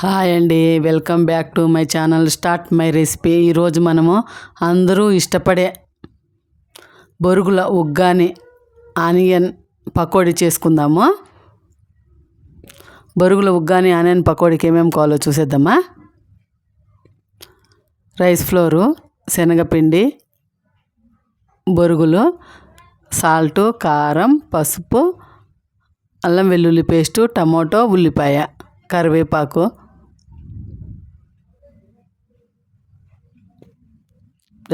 Hi అండి welcome back to my channel start my recipe. ఈరోజు మనము అందరూ ఇష్టపడే బొరుగుల ఉగ్గాని ఆనియన్ పకోడీ చేసుకుందాము. బొరుగుల ఉగ్గాని ఆనియన్ పకోడీకి ఏమేమి కావాలో చూసేద్దామా? రైస్ ఫ్లోరు శనగపిండి బొరుగులు సాల్టు కారం పసుపు అల్లం వెల్లుల్లి పేస్టు టమోటో ఉల్లిపాయ కరివేపాకు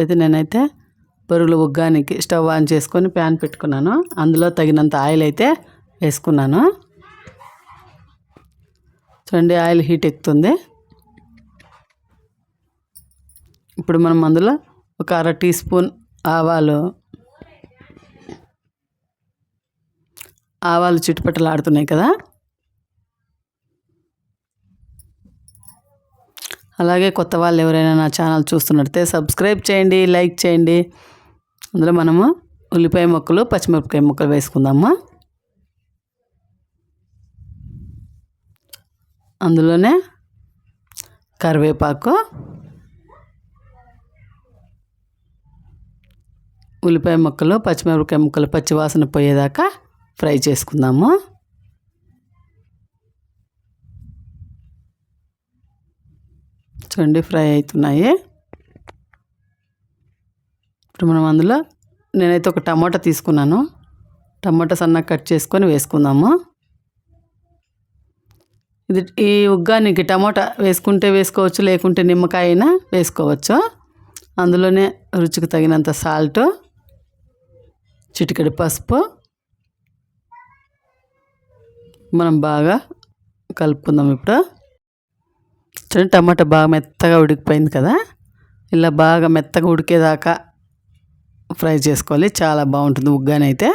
అయితే నేనైతే బొరుగుల ఉగ్గానికి స్టవ్ ఆన్ చేసుకొని ప్యాన్ పెట్టుకున్నాను. అందులో తగినంత ఆయిల్ అయితే వేసుకున్నాను. చూడండి ఆయిల్ హీట్ ఎక్కుతుంది. ఇప్పుడు మనం అందులో ఒక అర టీ స్పూన్ ఆవాలు ఆవాలు చుట్టుపక్కల ఆడుతున్నాయి కదా. అలాగే కొత్త వాళ్ళు ఎవరైనా నా ఛానల్ చూస్తున్నట్టే సబ్స్క్రైబ్ చేయండి లైక్ చేయండి. అందులో మనము ఉల్లిపాయ ముక్కలు పచ్చిమిరపకాయ ముక్కలు వేసుకుందాము? అందులోనే కరివేపాకు ఉల్లిపాయ ముక్కలు పచ్చిమిరపకాయ ముక్కలు పచ్చివాసన పోయేదాకా ఫ్రై చేసుకుందాము. చూడండి ఫ్రై అవుతున్నాయి. ఇప్పుడు మనం అందులో నేనైతే ఒక టమాటా తీసుకున్నాను. టమాటా సన్నగా కట్ చేసుకొని వేసుకుందాము. ఇది ఈ ఉగ్గానికి టమాటా వేసుకుంటే వేసుకోవచ్చు లేకుంటే నిమ్మకాయ అయినా వేసుకోవచ్చు. అందులోనే రుచికి తగినంత సాల్ట్ చిటికెడు పసుపు. మనం బాగా కలుపుకుందాం ఇప్పుడు. చూడండి టమాటా బాగా మెత్తగా ఉడికిపోయింది కదా? ఇలా బాగా మెత్తగా ఉడికేదాకా ఫ్రై చేసుకోవాలి. చాలా బాగుంటుంది ఉగ్గానైతే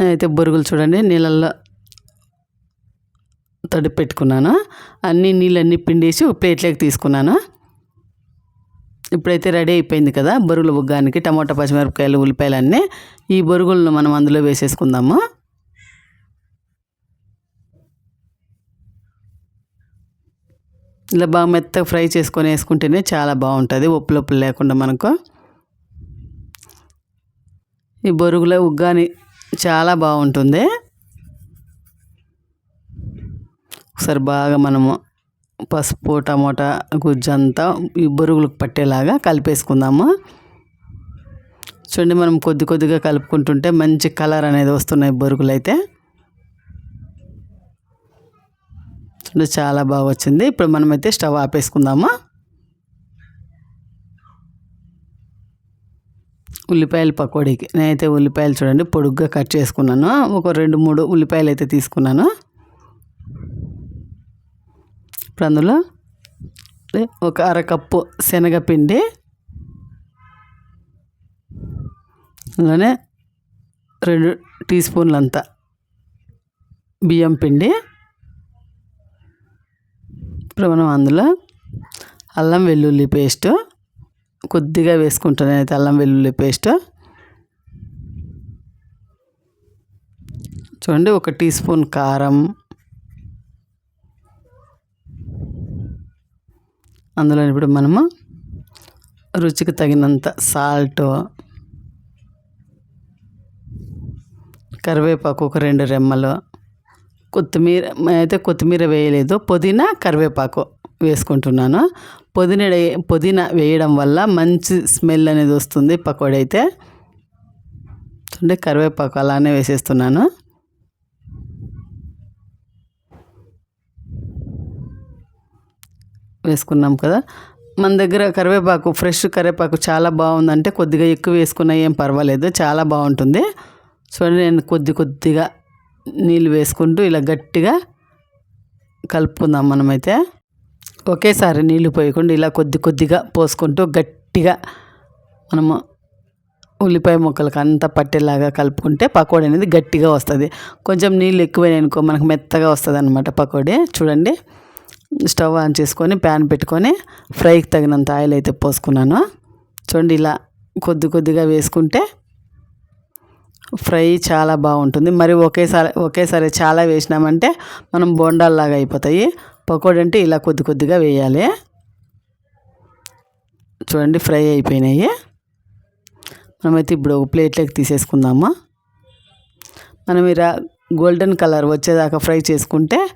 అయితే. బొరుగులు చూడండి నీళ్ళల్లో తడి పెట్టుకున్నాను. అన్ని నీళ్ళన్నీ పిండేసి ప్లేట్లోకి తీసుకున్నాను. ఇప్పుడైతే రెడీ అయిపోయింది కదా బొరుగుల ఉగ్గానికి టమాటా పచ్చిమిరపకాయలు ఉల్లిపాయలు అన్నీ. ఈ బొరుగులను మనం అందులో వేసేసుకుందాము. ఇలా బాగా మెత్తగా ఫ్రై చేసుకొని వేసుకుంటేనే చాలా బాగుంటుంది. ఉప్పు లేకుండా మనకు. ఈ బొరుగులో ఉగ్గాని చాలా బాగుంటుంది. ఒకసారి బాగా మనము పసుపు టమోటా గుజ్జంతా ఈ బొరుగులకు పట్టేలాగా కలిపేసుకుందాము. చూడండి మనం కొద్ది కొద్దిగా కలుపుకుంటుంటే మంచి కలర్ అనేది వస్తున్నాయి బొరుగులు అయితే చూడండి చాలా బాగా వచ్చింది. ఇప్పుడు మనమైతే స్టవ్ ఆపేసుకుందాము? ఉల్లిపాయల పకోడీకి. నేనైతే ఉల్లిపాయలు చూడండి పొడుగ్గా కట్ చేసుకున్నాను. ఒక రెండు మూడు ఉల్లిపాయలు అయితే తీసుకున్నాను. ఇప్పుడు అందులో ఒక అరకప్పు శనగపిండి. అందులోనే రెండు టీ స్పూన్లంతా బియ్యం పిండి. ఇప్పుడు మనం అందులో. అల్లం వెల్లుల్లి పేస్ట్. కొద్దిగా వేసుకుంటాను అయితే అల్లం వెల్లుల్లి పేస్ట్. చూడండి ఒక టీ స్పూన్ కారం. అందులో ఇప్పుడు మనము రుచికి తగినంత సాల్ట్. కరివేపాకు ఒక రెండు రెమ్మలు. కొత్తిమీర అయితే కొత్తిమీర వేయలేదు. పుదీనా కరివేపాకు వేసుకుంటున్నాను. పుదీనా పుదీనా వేయడం వల్ల మంచి స్మెల్ అనేది వస్తుంది పకోడీ అయితే చూడండి కరివేపాకు అలానే వేసేస్తున్నాను. వేసుకున్నాం కదా. మన దగ్గర కరివేపాకు ఫ్రెష్ కరివేపాకు చాలా బాగుందంటే కొద్దిగా ఎక్కువ వేసుకున్నా ఏం పర్వాలేదు. చాలా బాగుంటుంది. చూడండి నేను కొద్ది కొద్దిగా నీళ్ళు వేసుకుంటూ ఇలా గట్టిగా కలుపుకుందాం మనమైతే. ఒకేసారి నీళ్ళు పోయకుండా ఇలా కొద్ది కొద్దిగా పోసుకుంటూ గట్టిగా మనము ఉల్లిపాయ ముక్కలకు అంతా పట్టేలాగా కలుపుకుంటే పకోడీ అనేది గట్టిగా వస్తుంది. కొంచెం నీళ్ళు ఎక్కువైనాయనుకో మనకు మెత్తగా వస్తుంది అనమాట పకోడీ. చూడండి. స్టవ్ ఆన్ చేసుకొని ప్యాన్ పెట్టుకొని ఫ్రైకి తగినంత ఆయిల్ అయితే పోసుకున్నాను. చూడండి ఇలా కొద్ది కొద్దిగా వేసుకుంటే ఫ్రై చాలా బాగుంటుంది. మరి ఒకేసారి ఒకేసారి చాలా వేసినామంటే మనం బోండాల్లాగా అయిపోతాయి. పకోడీ అంటే ఇలా కొద్ది కొద్దిగా వేయాలి. చూడండి ఫ్రై అయిపోయినాయి. మనమైతే ఇప్పుడు ఒక ప్లేట్లోకి తీసేసుకుందాము. మనం ఇలా గోల్డెన్ కలర్ వచ్చేదాకా ఫ్రై చేసుకుంటే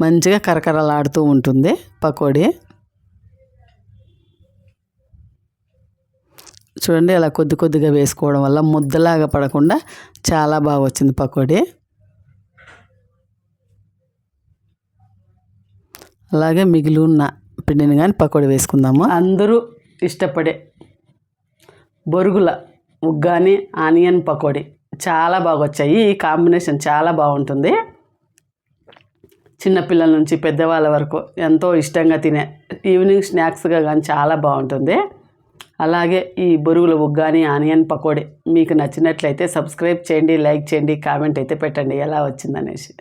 మంచిగా కరకరలాడుతూ ఉంటుంది పకోడీ. చూడండి అలా కొద్ది కొద్దిగా వేసుకోవడం వల్ల ముద్దలాగా పడకుండా చాలా బాగా వచ్చింది పకోడీ. అలాగే మిగిలి ఉన్న పిండిని కానీ పకోడీ వేసుకుందాము. అందరూ ఇష్టపడే బొరుగుల ఉగ్గాని ఆనియన్ పకోడీ చాలా బాగా వచ్చాయి ఈ కాంబినేషన్ చాలా బాగుంటుంది. చిన్నపిల్లల నుంచి పెద్దవాళ్ళ వరకు ఎంతో ఇష్టంగా తినే ఈవినింగ్ స్నాక్స్గా కానీ చాలా బాగుంటుంది. అలాగే ఈ బొరుగుల ఉగ్గాని ఆనియన్ పకోడీ మీకు నచ్చినట్లయితే సబ్స్క్రైబ్ చేయండి లైక్ చేయండి కామెంట్ అయితే పెట్టండి. ఎలా వచ్చిందనేసి.